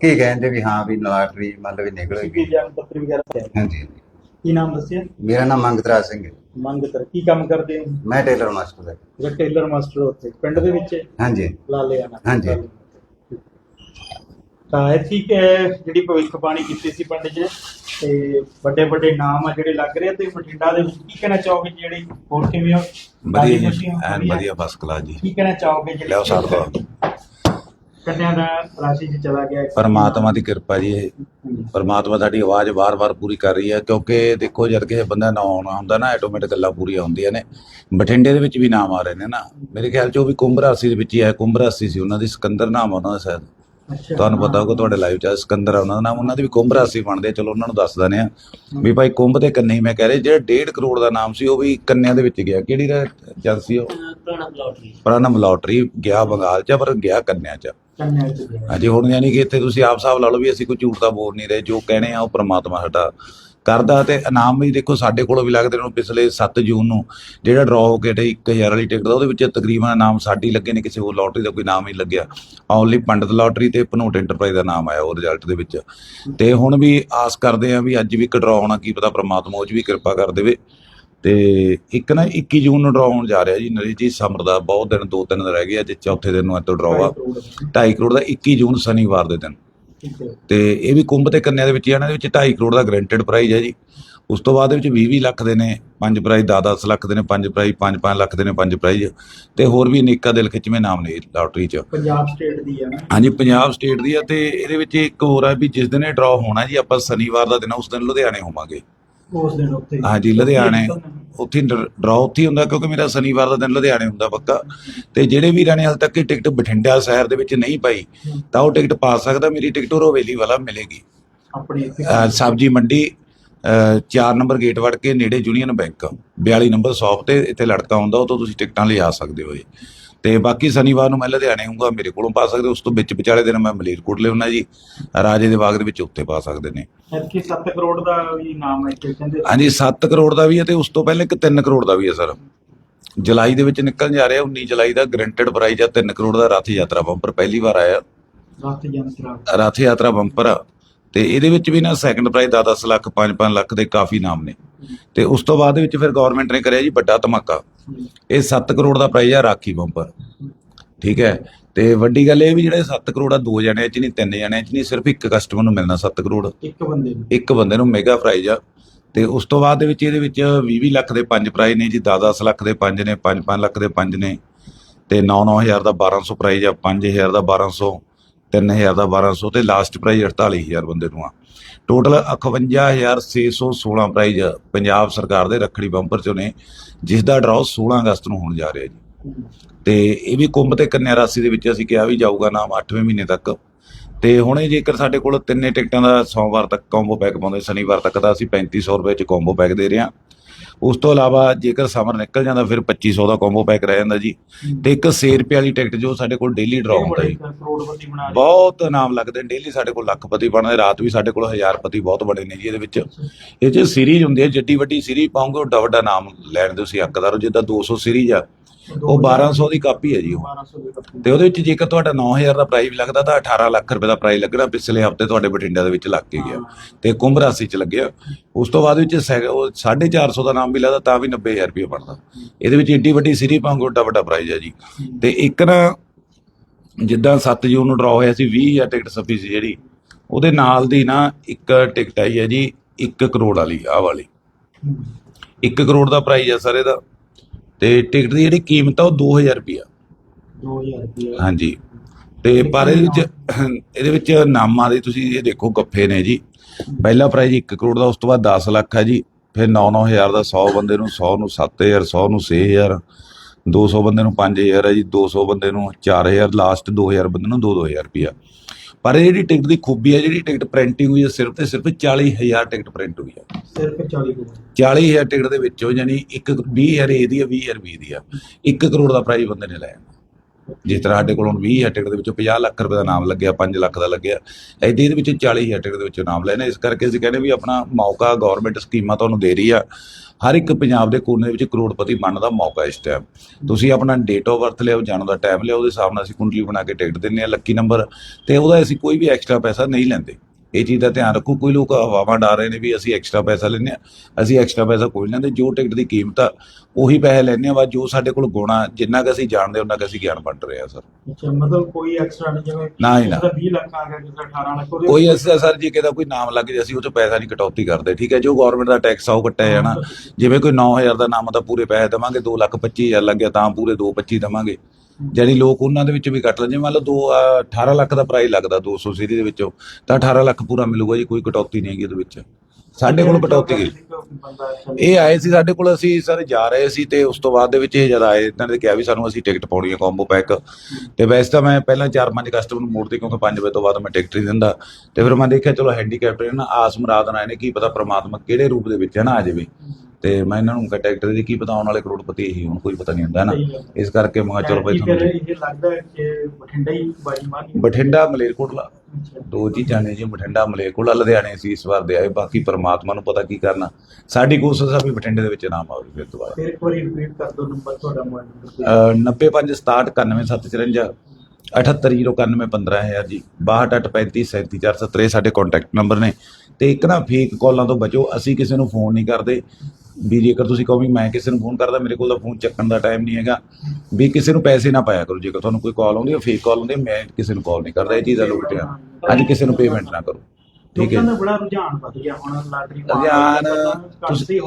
ਕੀ ਕਹਿੰਦੇ ਵੀ ਹਾਂ ਵੀ ਲਾਟਰੀ ਮਤਲਬ ਵੀ ਪੱਤਰ ਵਗੈਰਾ ਪਿਆ ਹਾਂਜੀ। ਕੀ ਨਾਮ ਦੱਸਿਆ? ਮੇਰਾ ਨਾਮ ਮੰਗਤਰਾਜ ਸਿੰਘ ਹੈ। ਮੰਗਤਰ ਕੀ ਕੰਮ ਕਰਦੇ ਹੋ? ਮੈਂ ਟੇਲਰ ਮਾਸਟਰ ਹਾਂ ਜਿਹੜਾ ਟੇਲਰ ਮਾਸਟਰ ਉੱਥੇ ਪਿੰਡ ਦੇ ਵਿੱਚ? ਹਾਂਜੀ। ਲਾਲੇਆਣਾ। ਹਾਂਜੀ। ਤਾਂ ਇਹ ਠੀਕ ਹੈ ਜਿਹੜੀ ਭਵਿੱਖਬਾਣੀ ਕੀਤੀ ਸੀ ਪਿੰਡ 'ਚ ਤੇ ਵੱਡੇ ਵੱਡੇ ਨਾਮ ਆ ਜਿਹੜੇ ਲੱਗ ਰਹੇ ਆ ਤੇ ਬਠਿੰਡਾ ਦੇ ਵਿੱਚ ਕੀ ਕਹਿਣਾ ਚਾਹੋਗੇ ਜਿਹੜੀ ਹੋਰ ਕਿਵੇਂ ਹੋ? ਵਧੀਆ ਜੀ? ਐਨ ਵਧੀਆ। ਫਸਟ ਕਲਾਸ ਜੀ। ਕੀ ਕਹਿਣਾ ਚਾਹੋਗੇ ਜਿਹੜੇ ਲਿਆਓ ਸਾਡ ਤੋਂ ਕੰਨਿਆਂ ਦਾ ਰਾਸ਼ੀ 'ਚ ਚਲਾ ਗਿਆ। ਪਰਮਾਤਮਾ ਦੀ ਕਿਰਪਾ ਜੀ ਇਹ। ਪਰਮਾਤਮਾ ਸਾਡੀ ਆਵਾਜ਼ ਵਾਰ-ਵਾਰ ਪੂਰੀ ਕਰ ਰਹੀ ਹੈ ਕਿਉਂਕਿ ਦੇਖੋ ਜਦ ਕਿਸੇ ਬੰਦਾ ਨਾ ਆਉਣਾ ਹੁੰਦਾ ਨਾ ਆਟੋਮੈਟਿਕ ਗੱਲਾਂ ਪੂਰੀਆਂ ਹੁੰਦੀਆਂ ਨੇ। ਬਠਿੰਡੇ ਦੇ ਵਿੱਚ ਵੀ ਨਾਮ ਆ ਰਹੇ ਨੇ ਨਾ। ਮੇਰੇ ਖਿਆਲ 'ਚ ਉਹ ਵੀ ਕੁੰਭ ਰਾਸ਼ੀ ਦੇ ਵਿੱਚ ਹੀ ਹੈ ਕੁੰਭ ਰਾਸ਼ੀ ਸੀ ਉਹਨਾਂ ਦੀ ਸਿਕੰਦਰ ਨਾਮ ਉਹਨਾਂ ਦਾ ਸ਼ਾਇਦ। ਤੁਹਾਨੂੰ ਪਤਾ ਹੋਊਗਾ ਤੁਹਾਡੇ ਲਾਈਵ 'ਚ ਸਿਕੰਦਰ ਆ ਉਹਨਾਂ ਦਾ ਨਾਮ ਉਹਨਾਂ ਦੀ ਵੀ ਕੁੰਭ ਰਾਸ਼ੀ ਬਣਦੇ ਚਲੋ ਉਹਨਾਂ ਨੂੰ ਦੱਸ ਦਿੰਦੇ ਆ ਵੀ ਭਾਈ ਕੁੰਭ ਤੇ ਕੰਨੇ ਮੈਂ ਕਹਿ ਰਿਹਾ ਜਿਹੜਾ 1.5 ਕਰੋੜ ਦਾ ਨਾਮ ਸੀ ਉਹ ਵੀ ਕੰਨਿਆਂ ਦੇ ਵਿੱਚ ਗਿਆ। ਕਿਹੜੀ ਜਦ ਸੀ ਉਹ? ਲੋਟਰੀ। ਪ੍ਰਾਣਮ ਲਾਟਰੀ ਗਿਆ ਬੰਗਾਲ 'ਚ ਪਰ ਗਿਆ ਕੰਨਿਆਂ 'ਚ। ਹਾਂਜੀ ਹੁਣ ਯਾਨੀ ਕਿ ਇੱਥੇ ਤੁਸੀਂ ਆਪ ਹਿਸਾਬ ਲਾ ਲਓ ਵੀ ਅਸੀਂ ਕੋਈ ਝੂਠ ਤਾਂ ਬੋਲ ਨਹੀਂ ਰਹੇ ਜੋ ਕਹਿਣੇ ਆ ਉਹ ਪ੍ਰਮਾਤਮਾ ਸਾਡਾ। ਕਰਦਾ ਤੇ ਇਨਾਮ ਵੀ ਦੇਖੋ ਸਾਡੇ ਕੋਲੋਂ ਵੀ ਲੱਗਦੇ ਨੇ ਪਿਛਲੇ 7 ਜੂਨ ਨੂੰ। ਜਿਹੜਾ ਡਰਾ ਹੋ ਕੇ ਤੇ 1000 ਵਾਲੀ ਟਿਕਟ ਦਾ ਉਹਦੇ ਵਿੱਚ ਤਕਰੀਬਨ ਇਨਾਮ ਸਾਡੀ ਲੱਗੇ ਨੇ ਕਿਸੇ ਹੋਰ ਲੋਟਰੀ ਦਾ ਕੋਈ ਨਾਮ ਨਹੀਂ ਲੱਗਿਆ। ਓਨਲੀ ਪੰਡਤ ਲੋਟਰੀ ਤੇ ਪਨੋਟ ਐਂਟਰਪ੍ਰਾਈਜ਼ ਦਾ ਨਾਮ ਆਇਆ ਉਹ ਰਿਜ਼ਲਟ ਦੇ ਵਿੱਚ। ਤੇ ਹੁਣ ਵੀ ਆਸ ਕਰਦੇ ਆ ਵੀ ਅੱਜ ਵੀ ਇੱਕ ਡਰਾ ਹੋਣਾ ਕੀ ਪਤਾ ਪ੍ਰਮਾਤਮਾ ਉਹ 'ਚ ਵੀ ਕਿਰਪਾ ਕਰ ਦੇਵੇ। ਤੇ ਇੱਕ ਨਾ 21 ਜੂਨ ਨੂੰ ਡਰਾ ਹੋਣ ਜਾ ਰਿਹਾ ਜੀ ਨਰੀ ਜੀ ਸਮਰ ਦਾ ਬਹੁਤ ਦਿਨ ਦੋ ਤਿੰਨ ਦਿਨ ਰਹਿ ਗਏ ਅੱਜ ਚੌਥੇ ਦਿਨ ਨੂੰ ਇੱਥੋਂ ਡਰਾ ਆ। 2.5 ਕਰੋੜ ਦਾ। 21 ਜੂਨ ਸ਼ਨੀਵਾਰ ਦੇ ਦਿਨ। ਤੇ ਇਹ ਵੀ ਕੁੰਭ ਤੇ ਕੰਨਿਆ ਦੇ ਵਿੱਚ ਹੀ ਇਹਨਾਂ ਦੇ ਵਿੱਚ 2.5 ਕਰੋੜ ਦਾ ਗਰੰਟਡ ਪ੍ਰਾਈਜ਼ ਹੈ ਜੀ। ਉਸ ਤੋਂ ਬਾਅਦ ਦੇ ਵਿੱਚ 20 20 ਲੱਖ ਦੇ ਨੇ ਪੰਜ ਪ੍ਰਾਈਜ਼ 10 10 ਲੱਖ ਦੇ ਨੇ ਪੰਜ ਪ੍ਰਾਈਜ਼ 5 5 ਲੱਖ ਦੇ ਨੇ ਪੰਜ ਪ੍ਰਾਈਜ਼ ਤੇ ਹੋਰ ਵੀ ਅਨੇਕਾਂ ਦਿਲ ਖਿੱਚਵੇਂ ਨਾਮ ਨੇ ਲਾਟਰੀ 'ਚ। ਪੰਜਾਬ ਸਟੇਟ ਦੀ ਹੈ ਨਾ। ਹਾਂਜੀ ਪੰਜਾਬ ਸਟੇਟ ਦੀ ਆ ਤੇ ਇਹਦੇ ਵਿੱਚ ਇੱਕ ਹੋਰ ਆ ਵੀ ਜਿਸ ਦਿਨ ਇਹ ਡਰਾ ਹੋਣਾ ਜੀ ਆਪਾਂ ਸ਼ਨੀਵਾਰ ਦਾ ਦਿਨ ਉਸ ਦਿਨ ਲੁਧਿਆਣੇ ਹੋਵਾਂਗੇ। ਉਸ ਦਿਨ ਉੱਤੇ ਹਾਂਜੀ ਲੁਧਿਆਣੇ। ਉੱਥੇ ਡਰਾ ਉੱਥੇ ਹੁੰਦਾ ਕਿਉਂਕਿ ਮੇਰਾ ਸ਼ਨੀਵਾਰ ਦਾ ਦਿਨ ਲੁਧਿਆਣੇ ਹੁੰਦਾ ਪੱਕਾ। ਤੇ ਜਿਹੜੇ ਵੀਰਾਂ ਨੇ ਹਾਲ ਤੱਕ ਟਿਕਟ ਬਠਿੰਡਾ ਸ਼ਹਿਰ ਦੇ ਵਿੱਚ ਨਹੀਂ ਪਾਈ ਤਾਂ ਉਹ ਟਿਕਟ ਪਾ ਸਕਦਾ ਮੇਰੀ ਟਿਕਟ ਉਹ ਰੋਵੇਲੀ ਵਾਲਾ ਮਿਲੇਗੀ। ਆਪਣੇ ਸਬਜੀ ਮੰਡੀ 4 ਨੰਬਰ ਗੇਟ ਵੜ ਕੇ ਨੇੜੇ ਯੂਨੀਅਨ ਬੈਂਕ 42 ਨੰਬਰ ਸ਼ਾਪ ਤੇ ਇੱਥੇ ਲੜਕਾ ਆਉਂਦਾ ਉਹ ਤੋਂ ਤੁਸੀਂ ਟਿਕਟਾਂ ਲਿਆ ਸਕਦੇ ਹੋ ਜੀ। ਤੇ ਬਾਕੀ ਸ਼ਨੀਵਾਰ ਨੂੰ ਮੈਂ ਲੁਧਿਆਣੇ ਹੂੰਗਾ ਮੇਰੇ ਕੋਲੋਂ ਪਾ ਸਕਦੇ। ਉਸ ਤੋਂ ਵਿੱਚ ਵਿਚਾਲੇ ਦਿਨ ਮੈਂ ਮਲੇਰਕੋਟਲੇ ਹੁੰਨਾ ਜੀ। ਰਾਜੇ ਦੇ ਬਾਗ ਦੇ ਵਿੱਚ ਉੱਥੇ ਪਾ ਸਕਦੇ ਨੇ। ਇੱਥੇ 7 ਕਰੋੜ ਦਾ ਵੀ ਨਾਮ ਹੈ ਇੱਥੇ ਕਹਿੰਦੇ? ਹਾਂਜੀ 7 ਕਰੋੜ ਦਾ ਵੀ ਹੈ ਤੇ ਉਸ ਤੋਂ ਪਹਿਲਾਂ ਇੱਕ 3 ਕਰੋੜ ਦਾ ਵੀ ਹੈ ਸਰ। ਜੁਲਾਈ ਦੇ ਵਿੱਚ ਨਿਕਲ ਜਾ ਰਿਹਾ 19 ਜੁਲਾਈ ਦਾ ਗਰੰਟਡ ਪ੍ਰਾਈਜ਼ ਆ 3 ਕਰੋੜ ਦਾ ਰਥ ਯਾਤਰਾ ਬੰਪਰ ਪਹਿਲੀ ਵਾਰ ਆਇਆ। ਰਥ ਯਾਤਰਾ। ਬੰਪਰ ਆ। ਤੇ ਇਹਦੇ ਵਿੱਚ ਵੀ ਨਾ ਸੈਕੰਡ ਪ੍ਰਾਈਜ਼ 10-10 ਲੱਖ 5-5 ਲੱਖ ਦੇ ਕਾਫੀ ਨਾਮ ਨੇ। ਤੇ ਉਸ ਤੋਂ ਬਾਅਦ ਵਿੱਚ ਫਿਰ ਗਵਰਨਮੈਂਟ ਨੇ ਕਰਿਆ ਜੀ ਵੱਡਾ ਧਮਾਕਾ। ਇਹ 7 ਕਰੋੜ ਦਾ ਪ੍ਰਾਈਜ਼ ਆ ਰਾਖੀ ਬੰਪਰ ਠੀਕ ਹੈ? ਤੇ ਵੱਡੀ ਗੱਲ ਇਹ ਵੀ ਜਿਹੜੇ 7 ਕਰੋੜ ਆ ਦੋ ਜਣਿਆਂ ਚ ਨਹੀਂ ਤਿੰਨ ਜਣਿਆਂ ਚ ਨਹੀਂ ਸਿਰਫ ਇੱਕ ਕਸਟਮਰ ਨੂੰ ਮਿਲਣਾ 7 ਕਰੋੜ। ਇੱਕ ਬੰਦੇ ਨੂੰ। ਇੱਕ ਬੰਦੇ ਨੂੰ ਮੈਗਾ ਪ੍ਰਾਈਜ਼ ਆ। ਤੇ ਉਸ ਤੋਂ ਬਾਅਦ ਦੇ ਵਿੱਚ ਇਹਦੇ ਵਿੱਚ 20-20 ਲੱਖ ਦੇ ਪੰਜ ਪ੍ਰਾਈਜ਼ ਨੇ ਜੀ 10-10 ਲੱਖ ਦੇ ਪੰਜ ਨੇ 5-5 ਲੱਖ ਦੇ ਪੰਜ ਨੇ। ਤੇ 9-9000 ਦਾ 1200 ਪ੍ਰਾਈਜ਼ ਆ 5000 ਦਾ 1200 3000 ਦਾ 1200 ਤੇ ਲਾਸਟ ਪ੍ਰਾਈਜ਼ 48000 ਬੰਦੇ ਨੂੰ ਆ। ਟੋਟਲ 51616 ਪ੍ਰਾਈਜ਼ ਪੰਜਾਬ ਸਰਕਾਰ ਦੇ ਰੱਖੜੀ ਬੰਪਰ ਚੋਂ ਨੇ, ਜਿਸ ਦਾ ਡਰਾਅ 16 ਅਗਸਤ ਨੂੰ ਹੋਣ ਜਾ ਰਿਹਾ ਜੀ। ਤੇ ਇਹ ਵੀ ਕੁੰਭ ਤੇ ਕੰਨਿਆ ਰਾਸ਼ੀ ਦੇ ਵਿੱਚ ਅਸੀਂ ਕਿਹਾ ਵੀ ਜਾਊਗਾ ਨਾਮ 8ਵੇਂ ਮਹੀਨੇ ਤੱਕ। ਤੇ ਹੁਣੇ ਜੇਕਰ ਸਾਡੇ ਕੋਲ ਤਿੰਨੇ ਟਿਕਟਾਂ ਦਾ ਸੋਮਵਾਰ ਤੱਕ ਕੰਬੋ ਪੈਕ ਪਾਉਂਦੇ, ਸ਼ਨੀਵਾਰ ਤੱਕ ਦਾ ਅਸੀਂ 3500 ਰੁਪਏ ਚ ਕੰਬੋ ਪੈਕ ਦੇ ਰਹੇ ਹਾਂ। ਉਸ ਤੋਂ ਇਲਾਵਾ ਜੇਕਰ ਸਮਰ ਨਿਕਲ ਜਾਂਦਾ, ਫਿਰ 2500 ਦਾ ਕੰਬੋ ਪੈਕ ਰਹਿ ਜਾਂਦਾ ਜੀ। ਤੇ ਇੱਕ 100 ਰੁਪਏ ਵਾਲੀ ਟਿਕਟ ਜੋ ਸਾਡੇ ਕੋਲ ਡੇਲੀ ਡਰਾ ਹੁੰਦਾ ਜੀ। ਬਹੁਤ ਨਾਮ ਲੱਗਦੇ ਨੇ ਡੇਲੀ ਸਾਡੇ ਕੋਲ ਲੱਖਪਤੀ ਬਣਦੇ ਰਾਤ ਵੀ ਸਾਡੇ ਕੋਲ ਹਜ਼ਾਰਪਤੀ ਬਹੁਤ ਬਣੇ ਨੇ ਜੀ ਇਹਦੇ ਵਿੱਚ। ਇਹ ਚ ਸੀਰੀਜ਼ ਹੁੰਦੀ ਹੈ, ਜਿੱਡੀ ਵੱਡੀ ਸੀਰੀਜ਼ ਪਾਉਂਗੇ ਓਡਾ ਵੱਡਾ ਨਾਮ ਲੈਣ ਦੇ ਤੁਸੀਂ ਹੱਕਦਾਰ ਹੋ, ਜਿੱਦਾਂ 200 ਸੀਰੀਜ਼ ਆ। ਉਹ 1200 ਦੀ ਕਾਪੀ ਹੈ ਜੀ ਉਹ। 1200 ਦੇ ਕੱਪੜੇ ਤੇ ਉਹਦੇ ਵਿੱਚ ਜੇਕਰ ਤੁਹਾਡਾ 9000 ਦਾ ਪ੍ਰਾਈਜ਼ ਲੱਗਦਾ ਤਾਂ 18 ਲੱਖ ਰੁਪਏ ਦਾ ਪ੍ਰਾਈਜ਼ ਲੱਗਣਾ ਪਿਛਲੇ ਹਫ਼ਤੇ ਤੁਹਾਡੇ ਬਠਿੰਡਾ ਦੇ ਵਿੱਚ ਲੱਗ ਕੇ ਗਿਆ। ਤੇ ਕੁੰਭ ਰਾਸ਼ੀ ਚ ਲੱਗਿਆ। ਉਸ ਤੋਂ ਬਾਅਦ ਵਿੱਚ 450 ਦਾ ਨਾਮ ਵੀ ਲੱਗਦਾ ਤਾਂ ਵੀ 90000 ਰੁਪਏ ਬਣਦਾ। ਇਹਦੇ ਵਿੱਚ ਏਡੀ ਵੱਡੀ ਸੀਰੀ ਪਾਉਂਗੇ ਓਡਾ ਵੱਡਾ ਪ੍ਰਾਈਜ਼ ਹੈ ਜੀ। ਤੇ ਇੱਕ ਨਾ ਜਿੱਦਾਂ 7 ਜੂਨ ਨੂੰ ਡਰਾ ਹੋਇਆ ਸੀ 20000 ਟਿਕਟ ਸੱਪੀ ਸੀ ਜਿਹੜੀ, ਉਹਦੇ ਨਾਲ ਦੀ ਨਾ ਇੱਕ ਟਿਕਟ ਆਈ ਹੈ ਜੀ 1 ਕਰੋੜ ਵਾਲੀ, ਆਹ ਵਾਲੀ। 1 ਕਰੋੜ ਦਾ ਪ੍ਰਾਈਜ਼ ਹੈ ਸਰ ਇਹਦਾ। ਤੇ ਟਿਕਟ ਦੀ ਜਿਹੜੀ ਕੀਮਤ ਆ ਉਹ 2000 ਰੁਪਏ 2000 ਰੁਪਏ ਹਾਂਜੀ। ਤੇ ਪਰ ਇਹਦੇ ਵਿੱਚ ਇਹਦੇ ਵਿੱਚ ਨਾਮਾਂ ਦੇ ਤੁਸੀਂ ਇਹ ਦੇਖੋ ਗੱਫੇ ਨੇ ਜੀ। ਪਹਿਲਾ ਪ੍ਰਾਈਜ਼ 1 ਕਰੋੜ ਦਾ ਉਸ ਤੋਂ ਬਾਅਦ 10 ਲੱਖ ਹੈ ਜੀ। ਫਿਰ 9-9000 ਦਾ 100 ਬੰਦੇ ਨੂੰ 100 ਨੂੰ 7000 100 ਨੂੰ 6000 200 ਬੰਦੇ ਨੂੰ 5000 ਹੈ ਜੀ 200 ਬੰਦੇ ਨੂੰ 4000 ਲਾਸਟ 2000 ਬੰਦੇ ਨੂੰ 2-2000 ਰੁਪਿਆ ਪਰ ਇਹ ਜਿਹੜੀ ਟਿਕਟ ਦੀ ਖੂਬੀ ਹੈ ਜਿਹੜੀ ਟਿਕਟ ਪ੍ਰਿੰਟਿੰਗ ਹੋਈ ਹੈ ਸਿਰਫ ਤੇ ਸਿਰਫ 40000 ਟਿਕਟ ਪ੍ਰਿੰਟ ਹੋਈ ਹੈ। ਸਿਰਫ 40 ਕਰੋੜ। 40000 ਟਿਕਟ ਦੇ ਵਿੱਚੋਂ ਯਾਨੀ ਇੱਕ 20000 ਇਹਦੀ ਹੈ 20000 ਵੀ ਦੀ ਆ। 1 ਕਰੋੜ ਦਾ ਪ੍ਰਾਈਜ਼ ਬੰਦੇ ਨੇ ਲਿਆ ਜਿਸ ਤਰ੍ਹਾਂ ਸਾਡੇ ਕੋਲ ਹੁਣ 20 ਹੈ ਟਿਕਟ ਦੇ ਵਿੱਚੋਂ 50 ਲੱਖ ਰੁਪਏ ਦਾ ਨਾਮ ਲੱਗਿਆ 5 ਲੱਖ ਦਾ ਲੱਗਿਆ ਐਦੀ ਇਹਦੇ ਵਿੱਚੋਂ 40 ਹੈ ਟਿਕਟ ਦੇ ਵਿੱਚੋਂ ਨਾਮ ਲੈਣੇ ਇਸ ਕਰਕੇ ਅਸੀਂ ਕਹਿੰਦੇ ਵੀ ਆਪਣਾ ਮੌਕਾ ਗਵਰਨਮੈਂਟ ਸਕੀਮਾਂ ਤੁਹਾਨੂੰ ਦੇ ਰਹੀ ਆ। ਹਰ ਇੱਕ ਪੰਜਾਬ ਦੇ ਕੋਨੇ ਵਿੱਚ ਕਰੋੜਪਤੀ ਬਣਨ ਦਾ ਮੌਕਾ ਇਸ ਟਾਈਮ ਤੁਸੀਂ ਆਪਣਾ ਡੇਟ ਆਫ ਬਰਥ ਲਿਆਓ, ਜਾਣ ਦਾ ਟਾਈਮ ਲਿਆਓ, ਉਹਦੇ ਹਿਸਾਬ ਨਾਲ ਅਸੀਂ ਕੁੰਡਲੀ ਬਣਾ ਕੇ ਟਿਕਟ ਦਿੰਨੇ ਆ ਲੱਕੀ ਨੰਬਰ ਤੇ ਉਹਦਾ ਅਸੀਂ ਕੋਈ ਵੀ ਐਕਸਟਰਾ ਪੈਸਾ ਨਹੀਂ ਲੈਂਦੇ। ਇਹ ਚੀਜ਼ ਦਾ ਧਿਆਨ ਰੱਖੋ ਕੋਈ ਲੋਕ ਹਵਾਵਾਂ ਡਾਰ ਰਹੇ ਨੇ ਵੀ ਅਸੀਂ ਐਕਸਟਰਾ ਪੈਸਾ ਲੈਂਦੇ ਆ ਅਸੀਂ ਐਕਸਟਰਾ ਪੈਸਾ ਕੋਈ ਨਹੀਂ ਲੈਂਦੇ ਜੋ ਟਿਕਟ ਦੀ ਕੀਮਤ ਆ ਉਹੀ ਪੈਸੇ ਲੈਂਦੇ ਆ ਵਾ ਜੋ ਸਾਡੇ ਕੋਲ ਗੁਣਾ ਜਿੰਨਾ ਕਿ ਅਸੀਂ ਜਾਣਦੇ ਉਹਨਾਂ ਕਿ ਅਸੀਂ ਗਿਆਨ ਵੰਡ ਰਹੇ ਆ ਸਰ। ਅੱਛਾ ਮਤਲਬ ਕੋਈ ਐਕਸਟਰਾ ਨਹੀਂ ਜਿਵੇਂ ਨਾ ਹੀ ਨਾ। ਕਿਸੇ ਦਾ 20 ਲੱਖ ਆ ਗਿਆ ਦਾ 18 ਲੱਖ ਕੋਈ ਐਸਾ ਸਰ ਜੀ ਕਿਦਾ ਕੋਈ ਨਾਮ ਲੱਗ ਜੇ ਅਸੀਂ ਉਹ ਤੋਂ ਪੈਸਾ ਨਹੀਂ ਕਟੌਤੀ ਕਰਦੇ ਠੀਕ ਹੈ ਜੋ ਗਵਰਨਮੈਂਟ ਦਾ ਟੈਕਸ ਆ ਉਹ ਕੱਟਿਆ ਜਾਣਾ। ਜਿਵੇਂ ਕੋਈ 9000 ਦਾ ਨਾਮ ਤਾਂ ਪੂਰੇ ਪੈਸੇ ਦੇਵਾਂਗੇ 2 ਲੱਖ 25000 ਲੱਗਿਆ ਤਾਂ ਪੂਰੇ 225 ਦੇਵਾਂਗੇ। ਜਿਹੜੀ ਲੋਕ ਉਹਨਾਂ ਦੇ ਵਿੱਚ ਵੀ ਕੱਟ ਲੈਂਦੇ। ਮੰਨ ਲਓ ਦੋ 18 ਲੱਖ ਦਾ ਪ੍ਰਾਈਸ ਲੱਗਦਾ 200 ਸੀਰੀ ਦੇ ਵਿੱਚੋਂ, ਤਾਂ 18 ਲੱਖ ਪੂਰਾ ਮਿਲੂਗਾ ਜੀ, ਕੋਈ ਕਟੌਤੀ ਨਹੀਂ ਹੈਗੀ ਉਹਦੇ ਵਿੱਚ। ਸਾਡੇ ਕੋਲ ਕਟੌਤੀ ਗਈ ਇਹ ਆਏ ਸੀ ਸਾਡੇ ਕੋਲ, ਅਸੀਂ ਸਰ ਜਾ ਰਹੇ ਸੀ ਤੇ ਉਸ ਤੋਂ ਬਾਅਦ ਦੇ ਵਿੱਚ ਇਹ ਜਦ ਆਏ, ਇਹਨਾਂ ਨੇ ਕਿਹਾ ਵੀ ਸਾਨੂੰ ਅਸੀਂ ਟਿਕਟ ਪਾਉਣੀ ਹੈ ਕੰਬੋ ਪੈਕ ਤੇ ਵੈਸੇ ਤਾਂ ਮੈਂ ਪਹਿਲਾਂ 4-5 ਕਸਟਮਰ ਨੂੰ ਮੋੜਦੀ ਕਿਉਂਕਿ 5 ਵਜੇ ਤੋਂ ਬਾਅਦ ਮੈਂ ਟਿਕਟ ਨਹੀਂ ਦਿੰਦਾ। ਤੇ ਫਿਰ ਮੈਂ ਦੇਖਿਆ, ਚਲੋ ਹੈਂਡੀਕੈਪਟ ਨੇ ਨਾ ਆਸ ਮੁਰਾਦ ਨਾਲ ਇਹਨੇ ਕੀ ਪਤਾ ਪ੍ਰਮਾਤਮਾ ਕਿਹੜੇ ਰੂਪ ਦੇ ਵਿੱਚ ਹੈ ਨਾ ਆ ਜਾਵੇ। ਤੇ ਮੈਂ ਇਹਨਾਂ ਨੂੰ ਕਿਹਾ ਟਿਕਟ ਦੀ ਕੀ ਪਤਾ ਆਉਣ ਵਾਲੇ ਕਰੋੜਪਤੀ ਇਹੀ ਹੁਣ ਕੋਈ ਪਤਾ ਨਹੀਂ ਹੁੰਦਾ ਨਾ। ਇਸ ਕਰਕੇ ਮੈਂ ਕਿਹਾ ਚਲੋ ਭਾਈ ਤੁਹਾਨੂੰ ਇਹ ਲੱਗਦਾ ਕਿ ਬਠਿੰਡਾ ਹੀ ਬਾਜੀ ਮਾਰਨੀ ਬਠਿੰਡਾ ਮਲੇਰਕੋਟਲਾ। ਦੋ ਚੀਜ਼ਾਂ ਨੇ ਜੀ ਬਠਿੰਡਾ ਮਲੇਰਕੋਟਲਾ ਲੁਧਿਆਣੇ ਸੀ ਇਸ ਵਾਰ ਦੇ ਆਏ ਬਾਕੀ ਪ੍ਰਮਾਤਮਾ ਨੂੰ ਪਤਾ ਕੀ ਕਰਨਾ। ਸਾਡੀ ਕੋਸ਼ਿਸ਼ ਆ ਵੀ ਬਠਿੰਡੇ ਦੇ ਵਿੱਚ ਨਾਮ ਆਵੇ ਫਿਰ ਦੁਬਾਰਾ। ਫਿਰ ਇੱਕ ਵਾਰੀ ਰਿਪੀਟ ਕਰ ਦਿਓ ਨੰਬਰ ਤੁਹਾਡਾ ਮੋਬਾਈਲ ਨੰਬਰ ਅਹ 9567919754 7809115 ਜੀ 6235377470 ਸਾਡੇ ਕੰਟੈਕਟ ਨੰਬਰ ਨੇ। ਤੇ ਇੱਕ ਨਾ ਫੇਕ ਕਾਲਾਂ ਤੋਂ ਬਚੋ ਅਸੀਂ ਕਿਸੇ ਨੂੰ ਫੋਨ ਨਹੀਂ ਕਰਦੇ। ਵੀ ਜੇਕਰ ਤੁਸੀਂ ਕਹੋ ਵੀ ਮੈਂ ਕਿਸੇ ਨੂੰ ਫੋਨ ਕਰਦਾ, ਮੇਰੇ ਕੋਲ ਤਾਂ ਫੋਨ ਚੱਕਣ ਦਾ ਟਾਈਮ ਨਹੀਂ ਹੈਗਾ। ਵੀ ਕਿਸੇ ਨੂੰ ਪੈਸੇ ਨਾ ਪਾਇਆ ਕਰੋ, ਜੇਕਰ ਤੁਹਾਨੂੰ ਕੋਈ ਕਾਲ ਆਉਂਦੀ ਹੈ ਫੇਕ ਕਾਲ ਆਉਂਦੀ ਹੈ, ਮੈਂ ਕਿਸੇ ਨੂੰ ਕਾਲ ਨਹੀਂ ਕਰਦਾ, ਇਹ ਚੀਜ਼ਾਂ ਦਾ ਅੱਜ ਕਿਸੇ ਨੂੰ ਪੇਮੈਂਟ ਨਾ ਕਰੋ। ਠੀਕ ਹੈ ਲੋਕਾਂ ਦਾ ਬੜਾ ਰੁਝਾਨ ਵੱਧ ਗਿਆ ਹੁਣ ਲਾਟਰੀ ਰੁਝਾਨ ਤੁਸੀਂ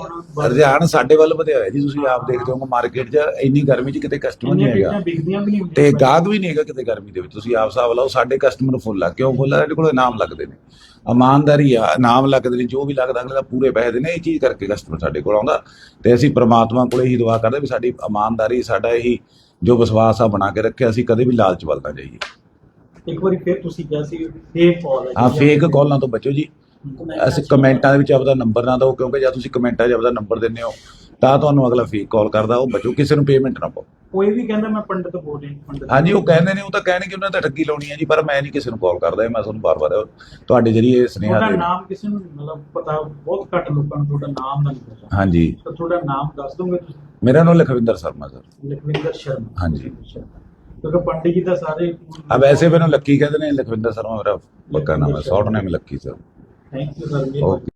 ਰੁਝਾਨ ਸਾਡੇ ਵੱਲ ਵਧਿਆ ਹੋਇਆ ਜੀ ਤੁਸੀਂ ਆਪ ਦੇਖਦੇ ਹੋ ਮਾਰਕੀਟ 'ਚ ਇੰਨੀ ਗਰਮੀ 'ਚ ਕਿਤੇ ਕਸਟਮਰ ਨਹੀਂ ਹੈਗਾ। ਵਿਕਦੀਆਂ ਵੀ ਨਹੀਂ ਹੁੰਦੀਆਂ ਤੇ ਗਾਹਕ ਵੀ ਨਹੀਂ ਹੈਗਾ ਕਿਤੇ ਗਰਮੀ ਦੇ ਵਿੱਚ। ਤੁਸੀਂ ਆਪ ਹਿਸਾਬ ਲਾਓ ਸਾਡੇ ਕਸਟਮਰ ਫੁੱਲ ਆ ਕਿਉਂ ਫੁੱਲ ਆ ਸਾਡੇ ਕੋਲ ਇਨਾਮ ਲੱਗਦੇ ਨੇ। ਇਮਾਨਦਾਰੀ ਆ ਇਨਾਮ ਲੱਗਦੇ ਨੇ ਜੋ ਵੀ ਲੱਗਦਾ ਅਗਲੇ ਦਾ ਪੂਰੇ ਪੈਸੇ ਦੇ ਨੇ ਇਹ ਚੀਜ਼ ਕਰਕੇ ਕਸਟਮਰ ਸਾਡੇ ਕੋਲ ਆਉਂਦਾ। ਤੇ ਅਸੀਂ ਪ੍ਰਮਾਤਮਾ ਕੋਲੇ ਹੀ ਦੁਆ ਕਰਦੇ ਵੀ ਸਾਡੀ ਇਮਾਨਦਾਰੀ ਸਾਡਾ ਇਹੀ ਜੋ ਵਿਸ਼ਵਾਸ ਆ ਬਣਾ ਕੇ ਰੱਖਿਆ ਅਸੀਂ ਕਦੇ ਵੀ ਲਾਲਚ ਵੱਲ ਨਾ ਜਾਈਏ। ਇੱਕ ਵਾਰੀ ਫਿਰ ਤੁਸੀਂ ਕਿਹਾ ਸੀ ਫੇਕ ਕਾਲ ਹੈ ਆ ਫੇਕ ਕਾਲਾਂ ਤੋਂ ਬਚੋ ਜੀ। ਅਸੀਂ ਕਮੈਂਟਾਂ ਦੇ ਵਿੱਚ ਆਪਦਾ ਨੰਬਰ ਨਾ ਦਿਓ ਕਿਉਂਕਿ ਜਦ ਤੁਸੀਂ ਕਮੈਂਟਾਂ 'ਚ ਆਪਦਾ ਨੰਬਰ ਦਿੰਦੇ ਹੋ ਤਾਂ ਤੁਹਾਨੂੰ ਅਗਲਾ ਫੇਕ ਕਾਲ ਕਰਦਾ ਉਹ ਬਚੋ ਕਿਸੇ ਨੂੰ ਪੇਮੈਂਟ ਨਾ ਪਾਓ। ਕੋਈ ਵੀ ਕਹਿੰਦਾ ਮੈਂ ਪੰਡਤ ਬੋਲ ਰਿਹਾ ਪੰਡਤ ਹਾਂਜੀ ਉਹ ਕਹਿੰਦੇ ਨੇ ਉਹ ਤਾਂ ਕਹਿਣਗੇ ਉਹਨਾਂ ਤਾਂ ਠੱਗੀ ਲਾਉਣੀ ਹੈ ਜੀ ਪਰ ਮੈਂ ਨਹੀਂ ਕਿਸੇ ਨੂੰ ਕਾਲ ਕਰਦਾ ਮੈਂ ਤੁਹਾਨੂੰ ਬਾਰ-ਬਾਰ ਤੁਹਾਡੇ ਜਰੀਏ ਸੁਨੇਹਾ ਤੁਹਾਡਾ ਦੇ ਨਾਮ ਕਿਸੇ ਨੂੰ ਮਤਲਬ ਪਤਾ ਬਹੁਤ ਘੱਟ ਲੋਕਾਂ ਨੂੰ ਤੁਹਾਡਾ ਨਾਮ ਦਾ ਨਹੀਂ ਪਤਾ ਹਾਂਜੀ। ਤਾਂ ਤੁਹਾਡਾ ਨਾਮ ਦੱਸ ਦੋਗੇ ਤੁਸੀਂ? ਮੇਰਾ ਨਾਮ ਲਖਵਿੰਦਰ ਸ਼ਰਮਾ ਸਰ। ਲਖਵਿੰਦਰ ਸ਼ਰਮਾ। ਹਾਂਜੀ। ਕਿਉਂਕਿ ਪੰਡਿਤ ਜੀ ਦਾ ਸਾਰੇ ਆ ਵੈਸੇ ਮੈਨੂੰ ਲੱਕੀ ਕਹਿੰਦੇ ਨੇ ਲਖਵਿੰਦਰ ਸ਼ਰਮਾ ਮੇਰਾ ਪੱਕਾ ਨਾਮ ਹੈ short name Lucky sir. Thank you sir okay